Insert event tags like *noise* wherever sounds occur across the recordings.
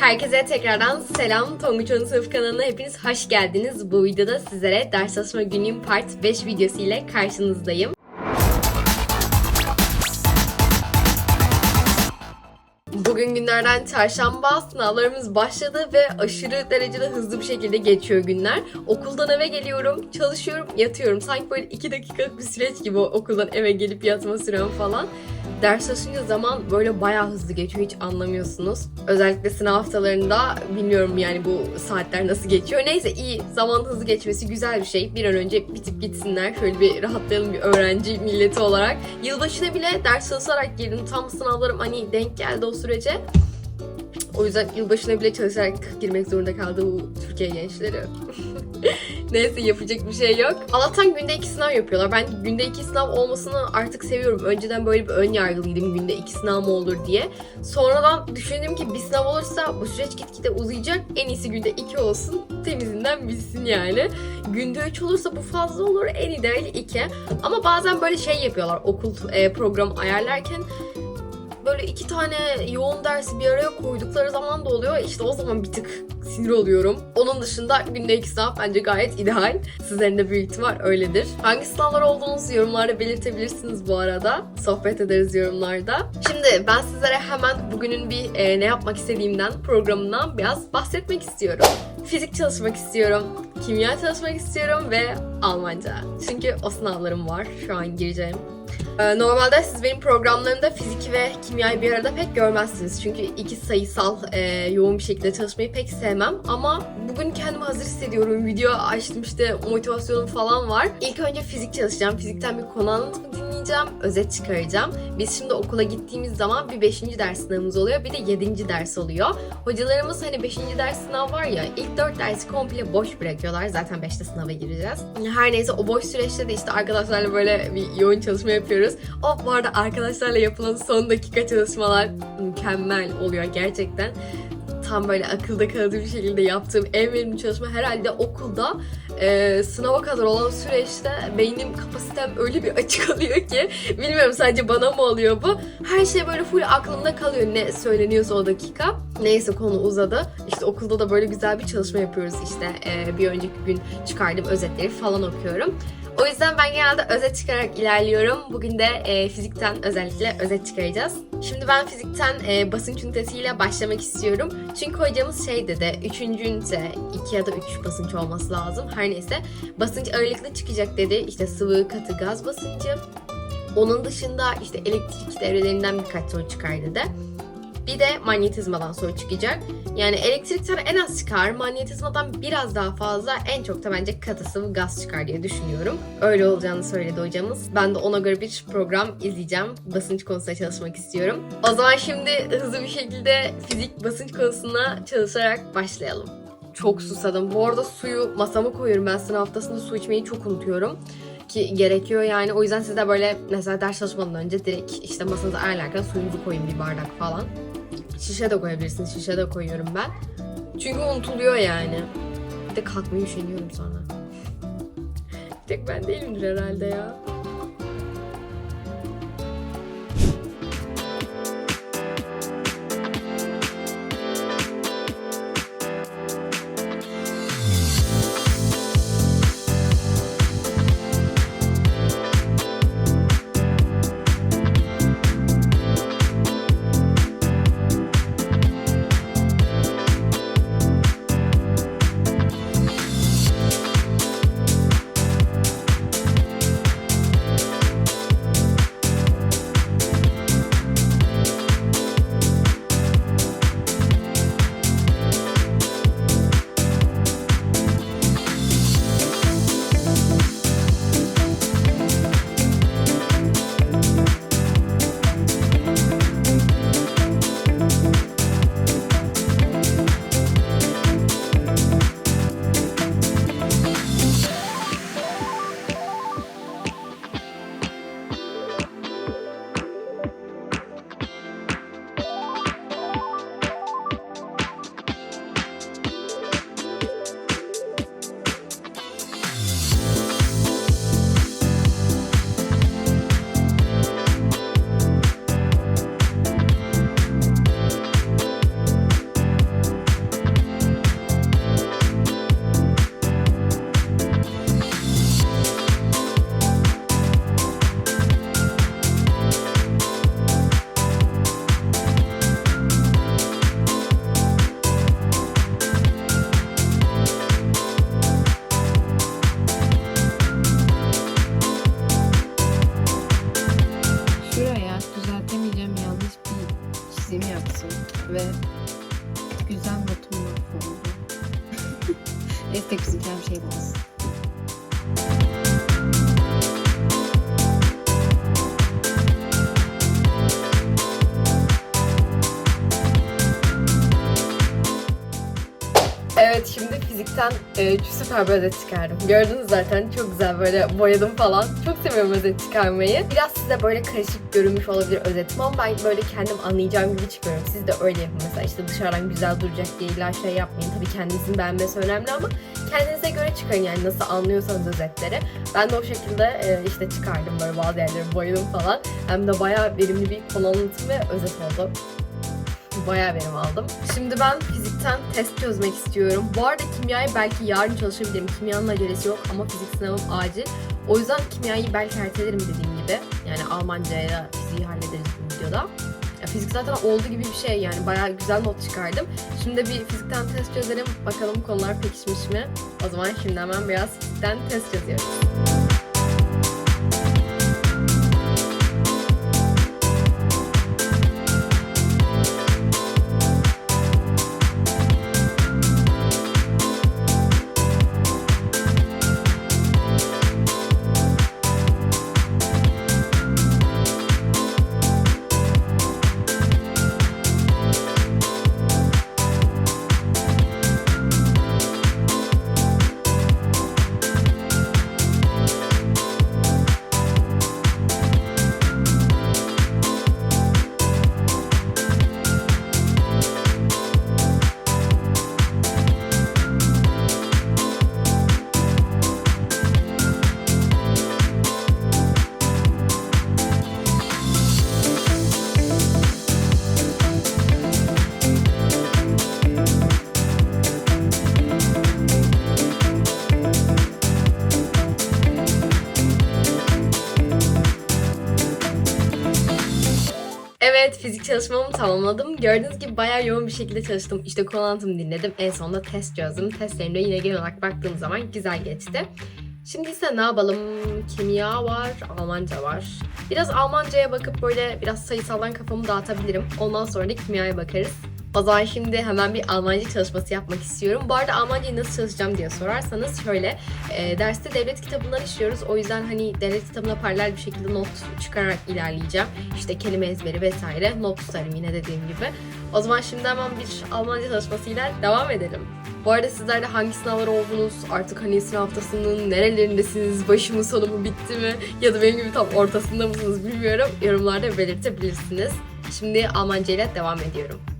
Herkese tekrardan selam. Tonguç Onun Sınıf kanalına hepiniz hoş geldiniz. Bu videoda sizlere ders çalışma günlüğüm part 5 videosu ile karşınızdayım. Günlerden çarşamba sınavlarımız başladı ve aşırı derecede hızlı bir şekilde geçiyor günler. Okuldan eve geliyorum, çalışıyorum, yatıyorum. Sanki böyle iki dakikalık bir süreç gibi okuldan eve gelip yatma sürem falan. Ders çalışınca zaman böyle bayağı hızlı geçiyor hiç anlamıyorsunuz. Özellikle sınav haftalarında bilmiyorum yani bu saatler nasıl geçiyor. Neyse iyi zaman hızlı geçmesi güzel bir şey. Bir an önce bitip gitsinler. Şöyle bir rahatlayalım bir öğrenci milleti olarak. Yılbaşına bile ders çalışarak girdim. Tam sınavlarım hani denk geldi o sürece. O yüzden yılbaşına bile çalışarak girmek zorunda kaldı bu Türkiye gençleri. *laughs* Neyse yapacak bir şey yok. Allah'tan günde iki sınav yapıyorlar. Ben günde iki sınav olmasını artık seviyorum. Önceden böyle bir ön yargılıydım günde iki sınav mı olur diye. Sonradan düşündüm ki bir sınav olursa bu süreç gitgide uzayacak. En iyisi günde iki olsun. Temizinden bilsin yani. Günde üç olursa bu fazla olur. En ideali iki. Ama bazen böyle şey yapıyorlar okul e, programı ayarlarken böyle iki tane yoğun dersi bir araya koydukları zaman da oluyor. İşte o zaman bir tık sinir oluyorum. Onun dışında günde iki sınav bence gayet ideal. Sizlerin de büyük ihtimal öyledir. Hangi sınavlar olduğunuzu yorumlarda belirtebilirsiniz bu arada. Sohbet ederiz yorumlarda. Şimdi ben sizlere hemen bugünün bir e, ne yapmak istediğimden, programından biraz bahsetmek istiyorum. Fizik çalışmak istiyorum, kimya çalışmak istiyorum ve Almanca. Çünkü o sınavlarım var şu an gireceğim. Ee, Normalde siz benim programlarımda fizik ve kimyayı bir arada pek görmezsiniz. Çünkü iki sayısal e, yoğun bir şekilde çalışmayı pek sevmem. Ama bugün kendimi hazır hissediyorum. Video açtım işte motivasyonum falan var. İlk önce fizik çalışacağım. Fizikten bir konu anlatımı dinleyeceğim. Özet çıkaracağım. Biz şimdi okula gittiğimiz zaman bir 5. ders sınavımız oluyor. Bir de 7. ders oluyor. Hocalarımız hani 5. ders sınav var ya ilk 4 dersi komple boş bırakıyorlar. Zaten 5'te sınava gireceğiz. Her neyse o boş süreçte de işte arkadaşlarla böyle bir yoğun çalışma yapıyoruz. O bu arada arkadaşlarla yapılan son dakika çalışmalar mükemmel oluyor gerçekten. Tam böyle akılda kalıcı bir şekilde yaptığım en verimli çalışma herhalde okulda e, sınava kadar olan süreçte beynim kapasitem öyle bir açık oluyor ki bilmiyorum sadece bana mı oluyor bu. Her şey böyle full aklımda kalıyor ne söyleniyorsa o dakika. Neyse konu uzadı. İşte okulda da böyle güzel bir çalışma yapıyoruz işte. E, bir önceki gün çıkardığım özetleri falan okuyorum. O yüzden ben genelde özet çıkarak ilerliyorum. Bugün de e, fizikten özellikle özet çıkaracağız. Şimdi ben fizikten e, basınç ünitesiyle başlamak istiyorum. Çünkü hocamız şey dedi, 3. ünite 2 ya da 3 basınç olması lazım. Her neyse basınç ağırlıklı çıkacak dedi. İşte sıvı, katı, gaz basıncı. Onun dışında işte elektrik devrelerinden birkaç soru çıkar dedi. Bir de manyetizmadan soru çıkacak. Yani elektrikten en az çıkar, manyetizmadan biraz daha fazla, en çok da bence katı sıvı gaz çıkar diye düşünüyorum. Öyle olacağını söyledi hocamız. Ben de ona göre bir program izleyeceğim. Basınç konusunda çalışmak istiyorum. O zaman şimdi hızlı bir şekilde fizik basınç konusuna çalışarak başlayalım. Çok susadım. Bu arada suyu masama koyuyorum. Ben sınav haftasında su içmeyi çok unutuyorum ki gerekiyor yani. O yüzden size böyle mesela ders çalışmadan önce direkt işte masanıza ayarlarken suyunuzu koyun bir bardak falan. Şişe de koyabilirsiniz. Şişe de koyuyorum ben. Çünkü unutuluyor yani. Bir de kalkmayı üşeniyorum sonra. tek ben değilimdir herhalde ya. Fizikten e, süper bir özet çıkardım. Gördünüz zaten çok güzel böyle boyadım falan. Çok seviyorum özet çıkarmayı. Biraz size böyle karışık görünmüş olabilir özetim ama ben böyle kendim anlayacağım gibi çıkıyorum. Siz de öyle yapın mesela işte dışarıdan güzel duracak diye illa şey yapmayın. Tabii kendinizin beğenmesi önemli ama kendinize göre çıkarın yani nasıl anlıyorsanız özetleri. Ben de o şekilde e, işte çıkardım böyle bazı yerleri boyadım falan. Hem de bayağı verimli bir konu anlatım ve özet oldu. Bayağı verim aldım. Şimdi ben fizikten test çözmek istiyorum. Bu arada kimyayı belki yarın çalışabilirim. Kimyanın acelesi yok ama fizik sınavım acil. O yüzden kimyayı belki ertelerim dediğim gibi. Yani Almancayla fiziği hallederiz bu videoda. Ya fizik zaten oldu gibi bir şey yani bayağı güzel not çıkardım. Şimdi bir fizikten test çözelim. Bakalım konular pekişmiş mi? O zaman şimdi hemen biraz fizikten test çözüyoruz. Evet fizik çalışmamı tamamladım. Gördüğünüz gibi bayağı yoğun bir şekilde çalıştım. İşte konu anlatımı dinledim. En sonunda test çözdüm. Testlerimde yine genel olarak baktığım zaman güzel geçti. Şimdi ise ne yapalım? Kimya var, Almanca var. Biraz Almanca'ya bakıp böyle biraz sayısaldan kafamı dağıtabilirim. Ondan sonra da kimyaya bakarız. O şimdi hemen bir Almanca çalışması yapmak istiyorum. Bu arada Almancayı nasıl çalışacağım diye sorarsanız şöyle. E, derste devlet kitabından işliyoruz. O yüzden hani devlet kitabına paralel bir şekilde not çıkararak ilerleyeceğim. İşte kelime ezberi vesaire not tutarım yine dediğim gibi. O zaman şimdi hemen bir Almanca çalışmasıyla devam edelim. Bu arada sizler de hangi sınavlar oldunuz? Artık hani sınav haftasının nerelerindesiniz? Başı mı sonu mu bitti mi? Ya da benim gibi tam ortasında mısınız bilmiyorum. Yorumlarda belirtebilirsiniz. Şimdi Almanca ile devam ediyorum.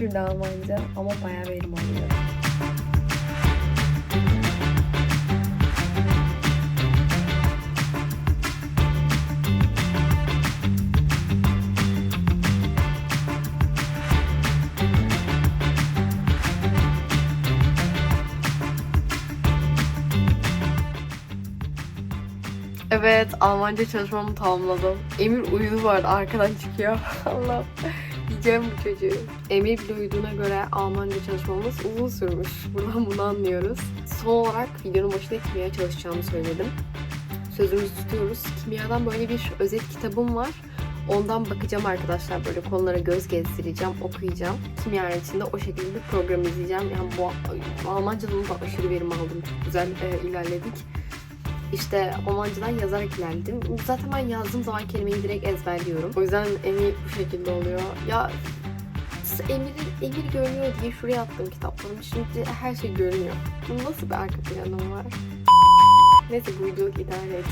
Sürdü Almanca ama bayağı verim alıyorum. Evet, Almanca çalışmamı tamamladım. Emir uyudu vardı, arkadan çıkıyor. *laughs* Allah, yiyeceğim bu çocuğu. Emir bile göre Almanca çalışmamız uzun sürmüş. Buradan bunu anlıyoruz. Son olarak videonun başında kimya çalışacağımı söyledim. Sözümüzü tutuyoruz. Kimyadan böyle bir özet kitabım var. Ondan bakacağım arkadaşlar böyle konulara göz gezdireceğim, okuyacağım. Kimya içinde o şekilde program izleyeceğim. Yani bu Almancadan da aşırı verim aldım. Çok güzel e, ilerledik. İşte Almancadan yazarak ilerledim. Zaten ben yazdığım zaman kelimeyi direkt ezberliyorum. O yüzden en iyi bu şekilde oluyor. Ya Emir, Emir görünüyor diye şuraya attım kitaplarımı. Şimdi her şey görünüyor. Bu nasıl bir arka planım var? Neyse bu videoluk idare et.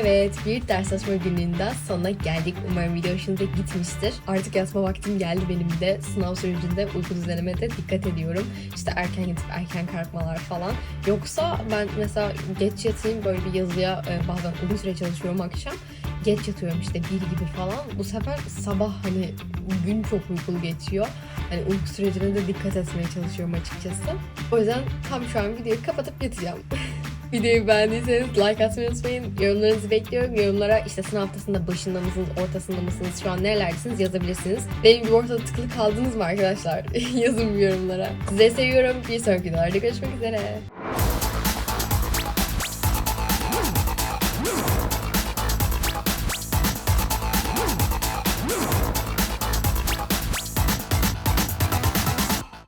Evet, bir ders çalışma günlüğünden sonuna geldik. Umarım video hoşunuza gitmiştir. Artık yatma vaktim geldi benim de. Sınav sürecinde uyku düzenime de dikkat ediyorum. İşte erken yatıp erken kalkmalar falan. Yoksa ben mesela geç yatayım böyle bir yazıya e, bazen uzun süre çalışıyorum akşam. Geç yatıyorum işte bir gibi falan. Bu sefer sabah hani gün çok uykulu geçiyor. Hani uyku sürecine de dikkat etmeye çalışıyorum açıkçası. O yüzden tam şu an videoyu kapatıp yatacağım. *laughs* Videoyu beğendiyseniz like atmayı unutmayın. Yorumlarınızı bekliyorum. Yorumlara işte sınav haftasında başında mısınız, ortasında mısınız, şu an nerelerdesiniz yazabilirsiniz. Benim gibi ortada tıkılı kaldınız mı arkadaşlar? *laughs* Yazın yorumlara. Sizleri seviyorum. Bir sonraki videolarda görüşmek üzere.